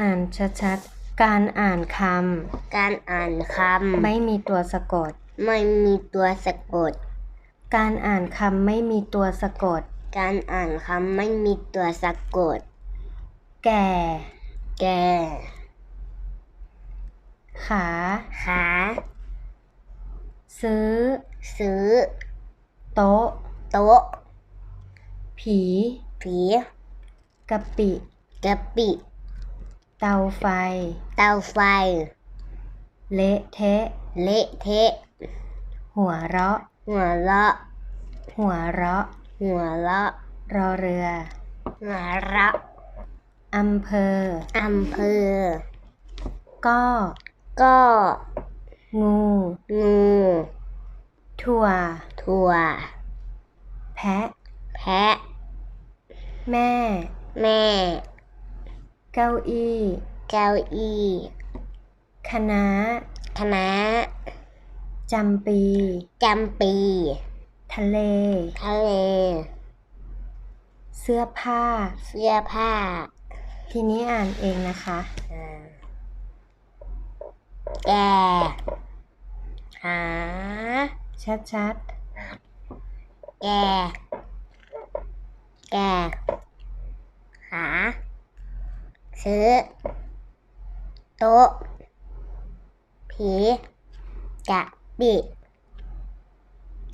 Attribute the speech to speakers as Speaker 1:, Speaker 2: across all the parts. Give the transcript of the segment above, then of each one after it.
Speaker 1: อ่านชัดๆ การอ่านค
Speaker 2: การอ่านคำ
Speaker 1: ไม่มีตัวสะกดำ
Speaker 2: ไม่มีตัวสะกด
Speaker 1: การอ่านคำไม่มีตัวสะกด
Speaker 2: การอ่านคำไม่มีตัวสะกด
Speaker 1: แก่
Speaker 2: แก่
Speaker 1: ขา
Speaker 2: ขา
Speaker 1: ซื้อ
Speaker 2: ซื้อ
Speaker 1: โต๊ะ
Speaker 2: โต๊ะ
Speaker 1: ผี
Speaker 2: ผี
Speaker 1: กะปิ
Speaker 2: กะปิ
Speaker 1: เตาไฟ
Speaker 2: เตาไฟ
Speaker 1: เละเทะ
Speaker 2: เละเทะ
Speaker 1: หัวเราะ
Speaker 2: หัวเราะ
Speaker 1: หัวเราะ
Speaker 2: หัวเราะ
Speaker 1: รอเรือ
Speaker 2: หัวเราะ
Speaker 1: อำเภอ
Speaker 2: อำเภอ
Speaker 1: ก็
Speaker 2: ก็
Speaker 1: งู
Speaker 2: งู
Speaker 1: ถั่ว
Speaker 2: ถั่ว
Speaker 1: แพะ
Speaker 2: แพะ
Speaker 1: แม่
Speaker 2: แม่
Speaker 1: เก้าอี้
Speaker 2: เก้าอี้
Speaker 1: คณะ
Speaker 2: คณะ
Speaker 1: จำปี
Speaker 2: จำปี
Speaker 1: ทะเล
Speaker 2: ทะเล
Speaker 1: เสื้อผ้า
Speaker 2: เสื้อผ้า
Speaker 1: ทีนี้อ่านเองนะคะ
Speaker 2: อ่าแก่หา
Speaker 1: ชัด
Speaker 2: แก่แก่หา ซื้อ โต๊ะ ผีกะปิด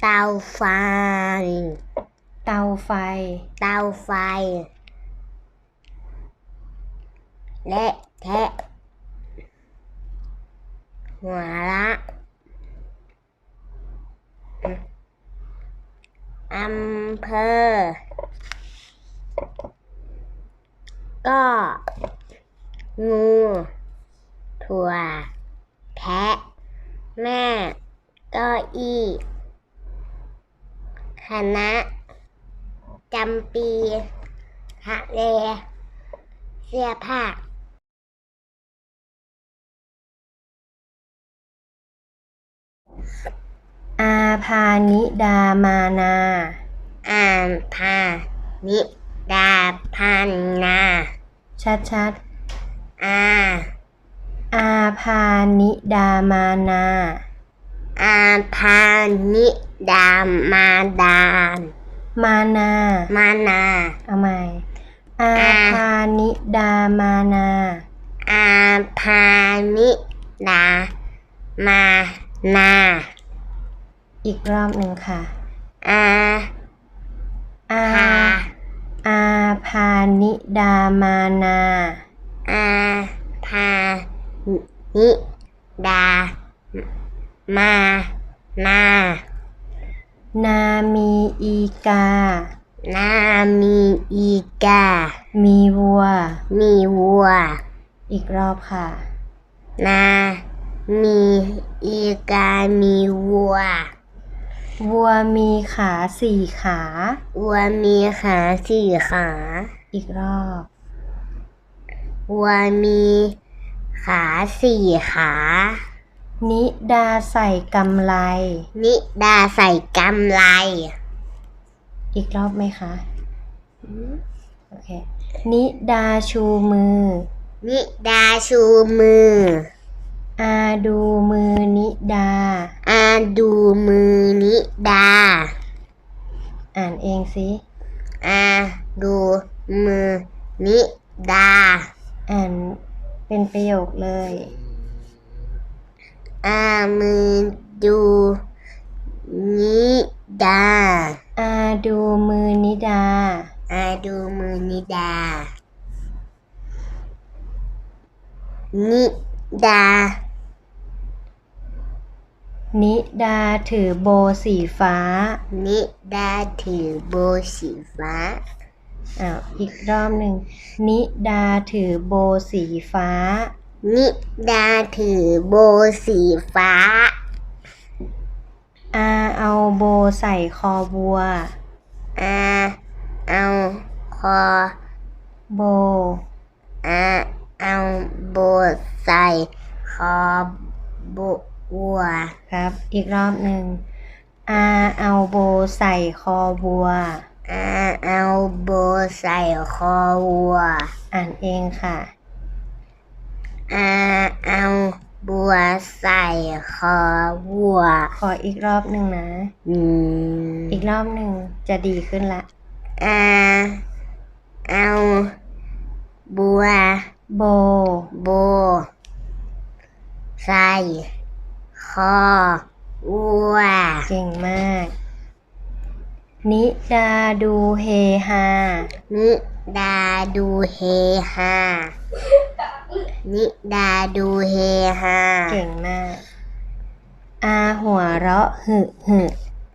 Speaker 2: เตาไฟ
Speaker 1: เตาไฟ
Speaker 2: เตาไฟ และแทะหัวละอำเภอ ก็ งู ถั่ว แพะ แม่เก็อี้คณะจำปีทะเลเสื้อผ้า
Speaker 1: อาพานิดามานา
Speaker 2: อ่านพานิดาพันนา
Speaker 1: ชัด
Speaker 2: อา
Speaker 1: ๆอาพานิดามานา
Speaker 2: อาพานิดามาดาน
Speaker 1: มานา
Speaker 2: มานา
Speaker 1: เอาใหม่ อาพานิดามานา
Speaker 2: อาพานิดามานา
Speaker 1: อีกรอบหนึ่งค่ะ
Speaker 2: อา
Speaker 1: อา
Speaker 2: พา
Speaker 1: อาพานิดามานา
Speaker 2: อาพานิดา มา นา
Speaker 1: นามีอีกา
Speaker 2: นามีอีกา
Speaker 1: มีวัว
Speaker 2: มีวัว
Speaker 1: อีกรอบค่ะ
Speaker 2: นา มีอีกา มีวัว
Speaker 1: วัวมีขาสี่ขา
Speaker 2: วัวมีขาสี่ขา
Speaker 1: อีกรอบ
Speaker 2: วัวมีขาสี่ขา
Speaker 1: นิดาใส่กำไล
Speaker 2: นิดาใส่กำไร
Speaker 1: อีกรอบไหมคะ โอเค นิดาชูมือ
Speaker 2: นิดาชูมือ
Speaker 1: อาดูมือนิดา
Speaker 2: อาดูมือนิดา
Speaker 1: อ่านเองสิ
Speaker 2: อาดูมือนิดา
Speaker 1: อ่านเป็นประโยคเลย
Speaker 2: อามือดูนิดา
Speaker 1: อาดูมือนิดา
Speaker 2: อาดูมือนิดา นิดา
Speaker 1: นิดาถือโบสีฟ้า
Speaker 2: นิดาถือโบสีฟ้า
Speaker 1: อ้าวอีกรอบหนึ่ง นิดาถือโบสีฟ้า
Speaker 2: นิดาถือโบสีฟ้า
Speaker 1: อาเอาโบใส่คอบัว
Speaker 2: อาเอาคอ
Speaker 1: โบ
Speaker 2: อาเอาโบใส่คอบัว
Speaker 1: ครับ อีกรอบหนึ่งอาเอาโบใส่คอบัว
Speaker 2: อาเอาโบใส่คอวัว
Speaker 1: อ่านเองค่ะ
Speaker 2: อาเอาบัวใส่คอวัว
Speaker 1: ขออีกรอบหนึ่งนะ
Speaker 2: อืม
Speaker 1: อีกรอบหนึ่งจะดีขึ้นละ
Speaker 2: อาเอาบัว
Speaker 1: โบ
Speaker 2: โบใส่คอวัว
Speaker 1: เก่งมาก นิดาดูเฮฮา
Speaker 2: นิดาดูเฮฮา นิดาดูเฮฮา
Speaker 1: เก่งมาก อาหัวเราะหึหึ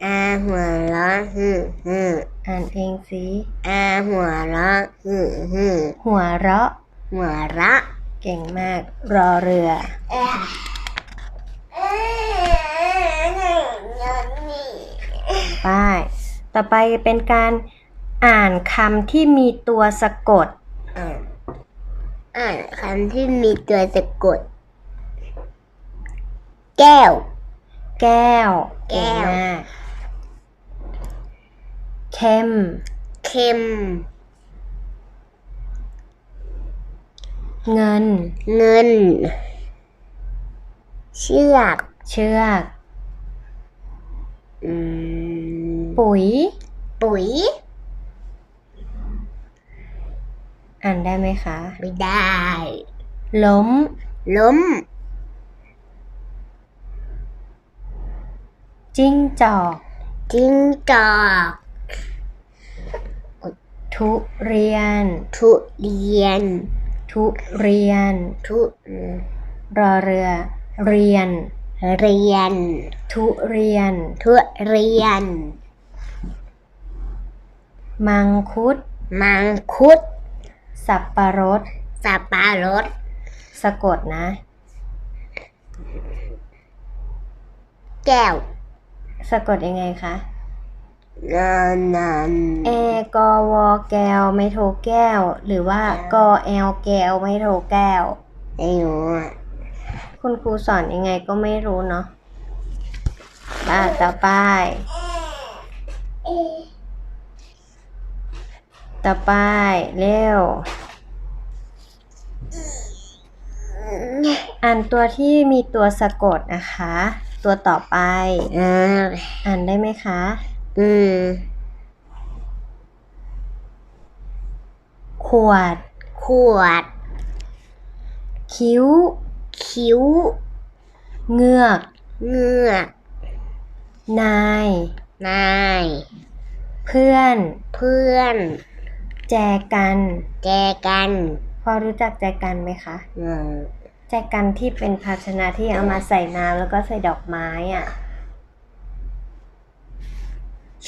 Speaker 2: อาหัวเราะฮึฮึ
Speaker 1: อ่านเองสิ
Speaker 2: อาหัวเราะฮึฮึ
Speaker 1: หัวเราะ
Speaker 2: หัวเราะ
Speaker 1: เก่งมาก รอเรือป้าย ต่อไปเป็นการอ่านคำที่มีตัวสะกด
Speaker 2: อ่านอ่านคำที่มีตัวสะกด แก้ว
Speaker 1: แก้ว
Speaker 2: แก้
Speaker 1: เก่ง
Speaker 2: ว
Speaker 1: มากเข้ม
Speaker 2: เข็ม
Speaker 1: เงิน
Speaker 2: เงิน เชือก
Speaker 1: เชือก
Speaker 2: อืม
Speaker 1: ปุ๋ย
Speaker 2: ปุ๋ย
Speaker 1: อ่านได้ไหมคะ
Speaker 2: ไม่ได้
Speaker 1: ล้ม
Speaker 2: ล้ม
Speaker 1: จิ้งจอก
Speaker 2: จิ้งจอก
Speaker 1: ทุเรียน
Speaker 2: ทุเรียน
Speaker 1: ทุเรียน
Speaker 2: ทุ
Speaker 1: รอเรือ เรียน
Speaker 2: เรียน
Speaker 1: ทุเรียน
Speaker 2: ทุเรียน
Speaker 1: มังคุด
Speaker 2: มังคุด
Speaker 1: สับปะรด
Speaker 2: สับปะรด
Speaker 1: สะกดนะ
Speaker 2: แก้ว
Speaker 1: สะกดยังไงคะ
Speaker 2: นอนนอน
Speaker 1: เอกอวอแก้วไม่โทแก้ว หรือว่ากอแอลแก้วไม่โทแก้ว
Speaker 2: ไอ้หนูอะ
Speaker 1: คุณครูสอนยังไงก็ไม่รู้เนาะอะต่อไป ต่อไปเร็ว อ่านตัวที่มีตัวสะกดนะคะ ตัวต่อไป
Speaker 2: เออ
Speaker 1: อ่านได้ไหมคะ
Speaker 2: อืม
Speaker 1: ขวด
Speaker 2: ขวด
Speaker 1: คิ้ว
Speaker 2: คิ้ว
Speaker 1: เงือก
Speaker 2: เงือก
Speaker 1: นาย
Speaker 2: นาย
Speaker 1: เพื่อน
Speaker 2: เพื่อน
Speaker 1: แจกัน
Speaker 2: แจกัน
Speaker 1: พอรู้จักแจกันไหมคะ
Speaker 2: อืม
Speaker 1: แจกันที่เป็นภาชนะที่เอามาใส่น้ำแล้วก็ใส่ดอกไม้อะ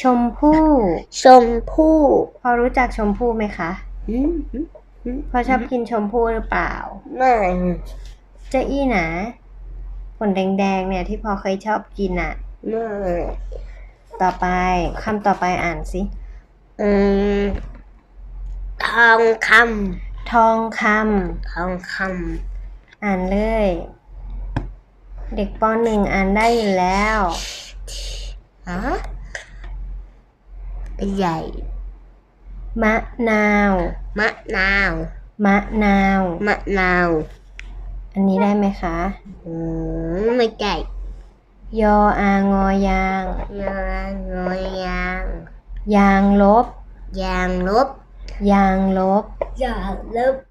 Speaker 1: ชมพู่
Speaker 2: ชมพู่
Speaker 1: พอรู้จักชมพู่ไหมคะ
Speaker 2: อืมอืมอืม
Speaker 1: พอชอบกินชมพู่หรือเปล่า
Speaker 2: ไม่
Speaker 1: เจ๊อี้นะผลแดงๆเนี่ยที่พอเคยชอบกินอะ
Speaker 2: ไม่
Speaker 1: ต่อไปคำต่อไปอ่านสิ
Speaker 2: อืมท องค
Speaker 1: ทองคำ
Speaker 2: ทองคำ
Speaker 1: อ่านเลย เด็กปหนึ่งอ่านได้อยู่แล้วำ
Speaker 2: ฮะใหญ่
Speaker 1: มะนาว
Speaker 2: มะนาว
Speaker 1: มะนาว
Speaker 2: มะนาว
Speaker 1: อันนี้ได้ไหมคะ
Speaker 2: อืมไม่ใหญ่
Speaker 1: ยออางอยาง
Speaker 2: ยางงอยาง
Speaker 1: ยางลบ
Speaker 2: ยางลบ อ
Speaker 1: ย่างลบ อ
Speaker 2: ย่างลบ